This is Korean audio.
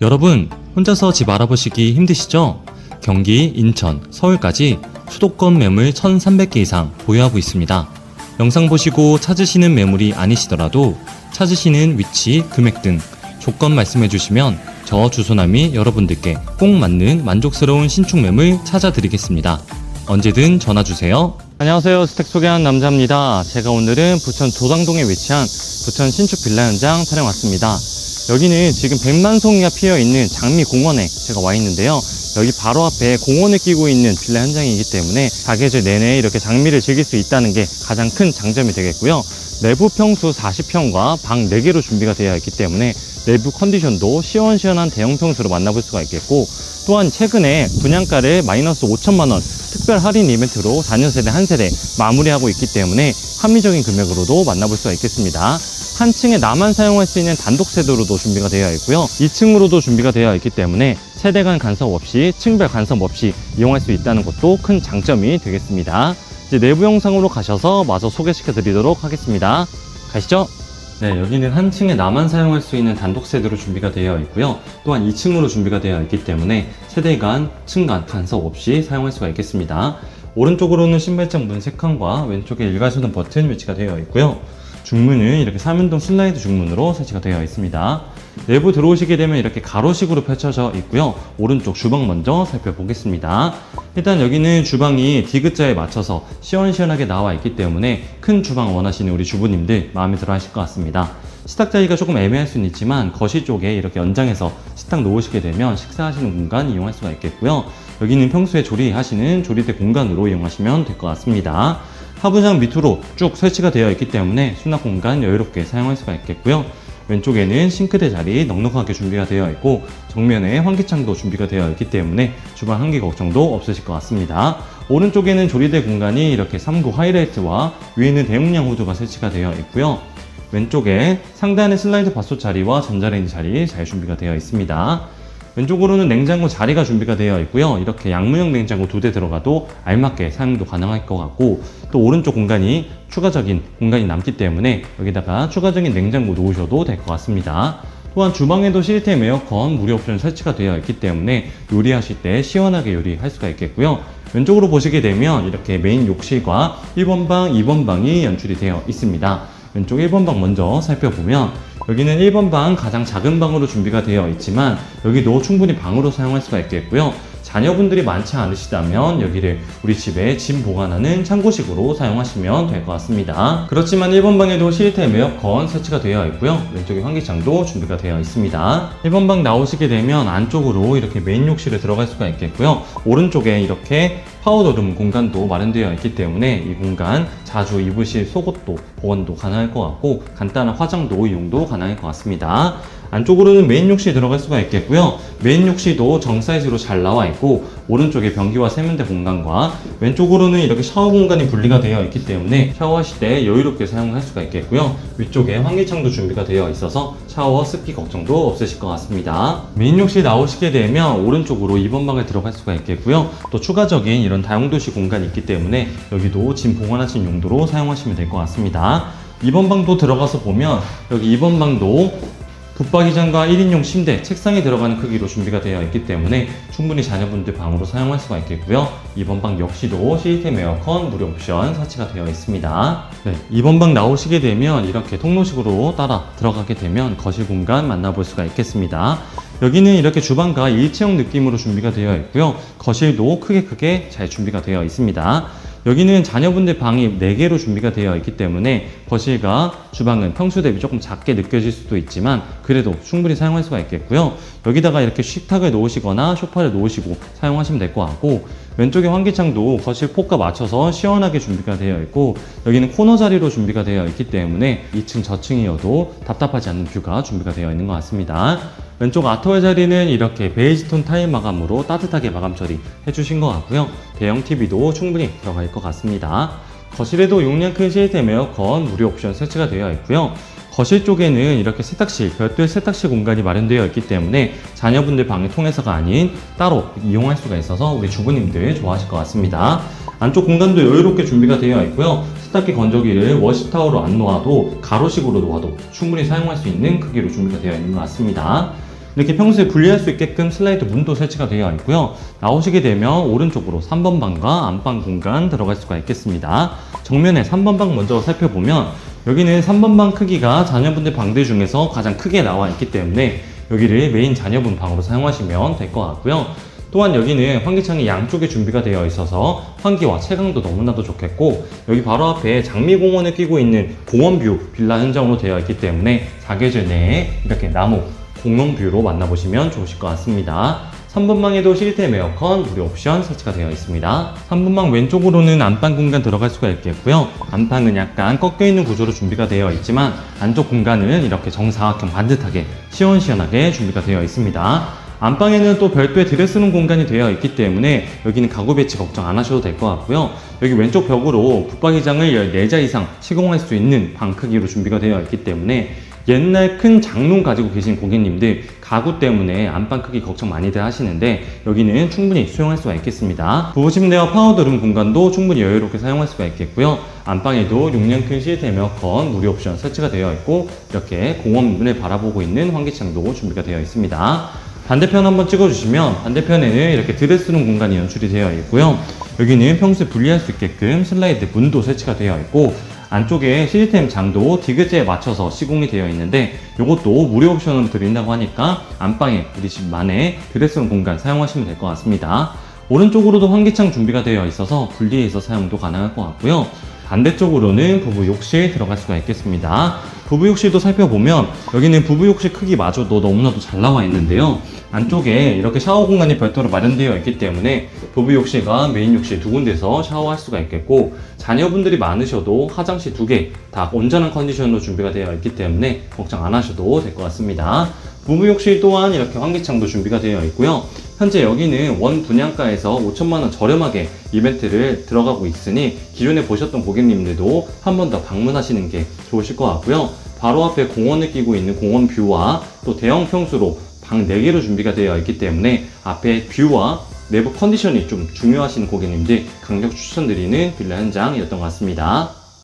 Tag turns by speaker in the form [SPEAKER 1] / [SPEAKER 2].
[SPEAKER 1] 여러분, 혼자서 집 알아보시기 힘드시죠? 경기, 인천, 서울까지 수도권 매물 1,300개 이상 보유하고 있습니다. 영상 보시고 찾으시는 매물이 아니시더라도 찾으시는 위치, 금액 등 조건 말씀해 주시면 저 주소남이 여러분들께 꼭 맞는 만족스러운 신축 매물 찾아드리겠습니다. 언제든 전화 주세요. 안녕하세요. 스택 소개한 남자입니다. 제가 오늘은 부천 도당동에 위치한 부천 신축 빌라 현장 촬영 왔습니다. 여기는 지금 백만송이가 피어 있는 장미공원에 제가 와 있는데요. 여기 바로 앞에 공원을 끼고 있는 빌라 현장이기 때문에 사계절 내내 이렇게 장미를 즐길 수 있다는 게 가장 큰 장점이 되겠고요. 내부 평수 40평과 방 4개로 준비가 되어 있기 때문에 내부 컨디션도 시원시원한 대형 평수로 만나볼 수가 있겠고 또한 최근에 분양가를 마이너스 5천만 원 특별 할인 이벤트로 4년 세대 한 세대 마무리하고 있기 때문에 합리적인 금액으로도 만나볼 수가 있겠습니다. 한 층에 나만 사용할 수 있는 단독 세대로도 준비가 되어 있고요. 2층으로도 준비가 되어 있기 때문에 세대 간 간섭 없이 층별 간섭 없이 이용할 수 있다는 것도 큰 장점이 되겠습니다. 이제 내부 영상으로 가셔서 마저 소개시켜 드리도록 하겠습니다. 가시죠. 네, 여기는 한 층에 나만 사용할 수 있는 단독 세대로 준비가 되어 있고요. 또한 2층으로 준비가 되어 있기 때문에 세대 간, 층 간 간섭 없이 사용할 수가 있겠습니다. 오른쪽으로는 신발장 문 3칸과 왼쪽에 일괄소등 버튼 위치가 되어 있고요. 중문은 이렇게 3연동 슬라이드 중문으로 설치가 되어 있습니다. 내부 들어오시게 되면 이렇게 가로식으로 펼쳐져 있고요. 오른쪽 주방 먼저 살펴보겠습니다. 일단 여기는 주방이 디귿자에 맞춰서 시원시원하게 나와 있기 때문에 큰 주방 원하시는 우리 주부님들 마음에 들어 하실 것 같습니다. 식탁 자리가 조금 애매할 수는 있지만 거실 쪽에 이렇게 연장해서 식탁 놓으시게 되면 식사하시는 공간 이용할 수가 있겠고요. 여기는 평소에 조리하시는 조리대 공간으로 이용하시면 될 것 같습니다. 하부장 밑으로 쭉 설치가 되어 있기 때문에 수납 공간 여유롭게 사용할 수가 있겠고요. 왼쪽에는 싱크대 자리 넉넉하게 준비가 되어 있고 정면에 환기창도 준비가 되어 있기 때문에 주방 한기 걱정도 없으실 것 같습니다. 오른쪽에는 조리대 공간이 이렇게 3구 하이라이트와 위에는 대용량 후드가 설치가 되어 있고요. 왼쪽에 상단에 슬라이드 밥솥 자리와 전자레인지 자리 잘 준비가 되어 있습니다. 왼쪽으로는 냉장고 자리가 준비가 되어 있고요. 이렇게 양문형 냉장고 두 대 들어가도 알맞게 사용도 가능할 것 같고 또 오른쪽 공간이 추가적인 공간이 남기 때문에 여기다가 추가적인 냉장고 놓으셔도 될 것 같습니다. 또한 주방에도 시스템 에어컨 무료 옵션 설치가 되어 있기 때문에 요리하실 때 시원하게 요리할 수가 있겠고요. 왼쪽으로 보시게 되면 이렇게 메인 욕실과 1번 방, 2번 방이 연출이 되어 있습니다. 왼쪽 1번 방 먼저 살펴보면 여기는 1번 방 가장 작은 방으로 준비가 되어 있지만 여기도 충분히 방으로 사용할 수가 있겠고요. 자녀분들이 많지 않으시다면 여기를 우리 집에 짐 보관하는 창고식으로 사용하시면 될 것 같습니다. 그렇지만 1번 방에도 시스템 에어컨 설치가 되어 있고요. 왼쪽에 환기창도 준비가 되어 있습니다. 1번 방 나오시게 되면 안쪽으로 이렇게 메인 욕실에 들어갈 수가 있겠고요. 오른쪽에 이렇게 파우더룸 공간도 마련되어 있기 때문에 이 공간 자주 입으실 속옷도 보관도 가능할 것 같고 간단한 화장도 이용도 가능할 것 같습니다. 안쪽으로는 메인 욕실 들어갈 수가 있겠고요. 메인 욕실도 정 사이즈로 잘 나와 있고 오른쪽에 변기와 세면대 공간과 왼쪽으로는 이렇게 샤워 공간이 분리가 되어 있기 때문에 샤워하실 때 여유롭게 사용할 수가 있겠고요. 위쪽에 환기창도 준비가 되어 있어서 샤워 습기 걱정도 없으실 것 같습니다. 메인 욕실 나오시게 되면 오른쪽으로 2번 방에 들어갈 수가 있겠고요. 또 추가적인 이런 다용도실 공간이 있기 때문에 여기도 짐 보관하신 용도로 사용하시면 될 것 같습니다. 2번 방도 들어가서 보면 여기 2번 방도 붙박이장과 1인용 침대, 책상이 들어가는 크기로 준비가 되어 있기 때문에 충분히 자녀분들 방으로 사용할 수가 있겠고요. 2번 방 역시도 시스템 에어컨 무료 옵션 설치가 되어 있습니다. 네, 2번 방 나오시게 되면 이렇게 통로식으로 따라 들어가게 되면 거실 공간 만나볼 수가 있겠습니다. 여기는 이렇게 주방과 일체형 느낌으로 준비가 되어 있고요. 거실도 크게 크게 잘 준비가 되어 있습니다. 여기는 자녀분들 방이 4개로 준비가 되어 있기 때문에 거실과 주방은 평소 대비 조금 작게 느껴질 수도 있지만 그래도 충분히 사용할 수가 있겠고요. 여기다가 이렇게 식탁을 놓으시거나 소파를 놓으시고 사용하시면 될 것 같고 왼쪽에 환기창도 거실 폭과 맞춰서 시원하게 준비가 되어 있고 여기는 코너 자리로 준비가 되어 있기 때문에 2층 저층이어도 답답하지 않는 뷰가 준비가 되어 있는 것 같습니다. 왼쪽 아트월 자리는 이렇게 베이지톤 타일 마감으로 따뜻하게 마감 처리 해주신 것 같고요. 대형 TV도 충분히 들어갈 것 같습니다. 거실에도 용량 큰 시스템 에어컨 무료 옵션 설치가 되어 있고요. 거실 쪽에는 이렇게 세탁실, 별도의 세탁실 공간이 마련되어 있기 때문에 자녀분들 방을 통해서가 아닌 따로 이용할 수가 있어서 우리 주부님들 좋아하실 것 같습니다. 안쪽 공간도 여유롭게 준비가 되어 있고요. 세탁기 건조기를 워시 타워로 안 놓아도 가로식으로 놓아도 충분히 사용할 수 있는 크기로 준비가 되어 있는 것 같습니다. 이렇게 평소에 분리할 수 있게끔 슬라이드 문도 설치가 되어 있고요. 나오시게 되면 오른쪽으로 3번 방과 안방 공간 들어갈 수가 있겠습니다. 정면에 3번 방 먼저 살펴보면 여기는 3번 방 크기가 자녀분들 방들 중에서 가장 크게 나와 있기 때문에 여기를 메인 자녀분 방으로 사용하시면 될 것 같고요. 또한 여기는 환기창이 양쪽에 준비가 되어 있어서 환기와 채광도 너무나도 좋겠고 여기 바로 앞에 장미공원을 끼고 있는 공원뷰 빌라 현장으로 되어 있기 때문에 사계절 내에 이렇게 나무 공원뷰로 만나보시면 좋으실 것 같습니다. 3번방에도 시스템 에어컨 무료 옵션 설치가 되어 있습니다. 3번방 왼쪽으로는 안방 공간 들어갈 수가 있겠고요. 안방은 약간 꺾여 있는 구조로 준비가 되어 있지만 안쪽 공간은 이렇게 정사각형 반듯하게 시원시원하게 준비가 되어 있습니다. 안방에는 또 별도의 드레스룸 공간이 되어 있기 때문에 여기는 가구 배치 걱정 안 하셔도 될 것 같고요. 여기 왼쪽 벽으로 붙박이장을 14자 이상 시공할 수 있는 방 크기로 준비가 되어 있기 때문에 옛날 큰 장롱 가지고 계신 고객님들 가구 때문에 안방 크기 걱정 많이들 하시는데 여기는 충분히 수용할 수가 있겠습니다. 부부 침대와 파우더룸 공간도 충분히 여유롭게 사용할 수가 있겠고요. 안방에도 6년 큰 시스템 에어컨 무료 옵션 설치가 되어 있고 이렇게 공원문을 바라보고 있는 환기창도 준비가 되어 있습니다. 반대편 한번 찍어주시면 반대편에는 이렇게 드레스룸 공간이 연출이 되어 있고요. 여기는 평소에 분리할 수 있게끔 슬라이드 문도 설치가 되어 있고 안쪽에 시스템 장도 디귿자에 맞춰서 시공이 되어 있는데 이것도 무료 옵션으로 드린다고 하니까 안방에 우리 집만의 드레스룸 공간 사용하시면 될 것 같습니다. 오른쪽으로도 환기창 준비가 되어 있어서 분리해서 사용도 가능할 것 같고요. 반대쪽으로는 부부 욕실 들어갈 수가 있겠습니다. 부부 욕실도 살펴보면 여기는 부부 욕실 크기마저도 너무나도 잘 나와 있는데요. 안쪽에 이렇게 샤워 공간이 별도로 마련되어 있기 때문에 부부 욕실과 메인 욕실 두 군데서 샤워할 수가 있겠고 자녀분들이 많으셔도 화장실 두 개 다 온전한 컨디션으로 준비가 되어 있기 때문에 걱정 안 하셔도 될 것 같습니다. 부부 욕실 또한 이렇게 환기창도 준비가 되어 있고요. 현재 여기는 원 분양가에서 5천만 원 저렴하게 이벤트를 들어가고 있으니 기존에 보셨던 고객님들도 한 번 더 방문하시는 게 좋으실 것 같고요. 바로 앞에 공원을 끼고 있는 공원 뷰와 또 대형 평수로 방 4개로 준비가 되어 있기 때문에 앞에 뷰와 내부 컨디션이 좀 중요하신 고객님들 강력 추천드리는 빌라 현장이었던 것 같습니다.